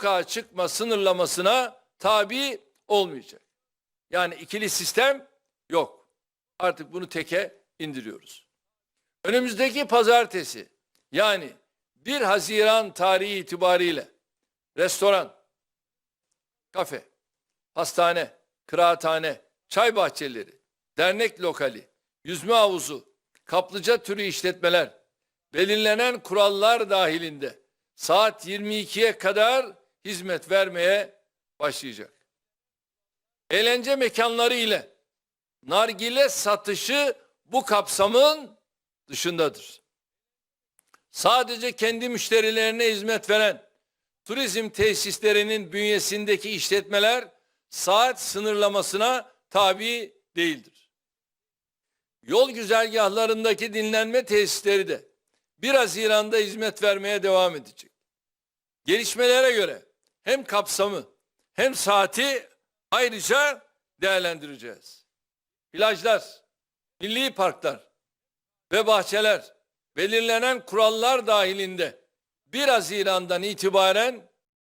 sokağa çıkma sınırlamasına tabi olmayacak. Yani ikili sistem yok. Artık bunu teke indiriyoruz. Önümüzdeki pazartesi yani 1 Haziran tarihi itibariyle restoran, kafe, hastane, kıraathane, çay bahçeleri, dernek lokali, yüzme havuzu, kaplıca türü işletmeler belirlenen kurallar dahilinde saat 22'ye kadar hizmet vermeye başlayacak. Eğlence mekanları ile nargile satışı bu kapsamın dışındadır. Sadece kendi müşterilerine hizmet veren turizm tesislerinin bünyesindeki işletmeler saat sınırlamasına tabi değildir. Yol güzergahlarındaki dinlenme tesisleri de 1 Haziran'da hizmet vermeye devam edecek. Gelişmelere göre hem kapsamı hem saati ayrıca değerlendireceğiz. Plajlar, milli parklar ve bahçeler belirlenen kurallar dahilinde 1 Haziran'dan itibaren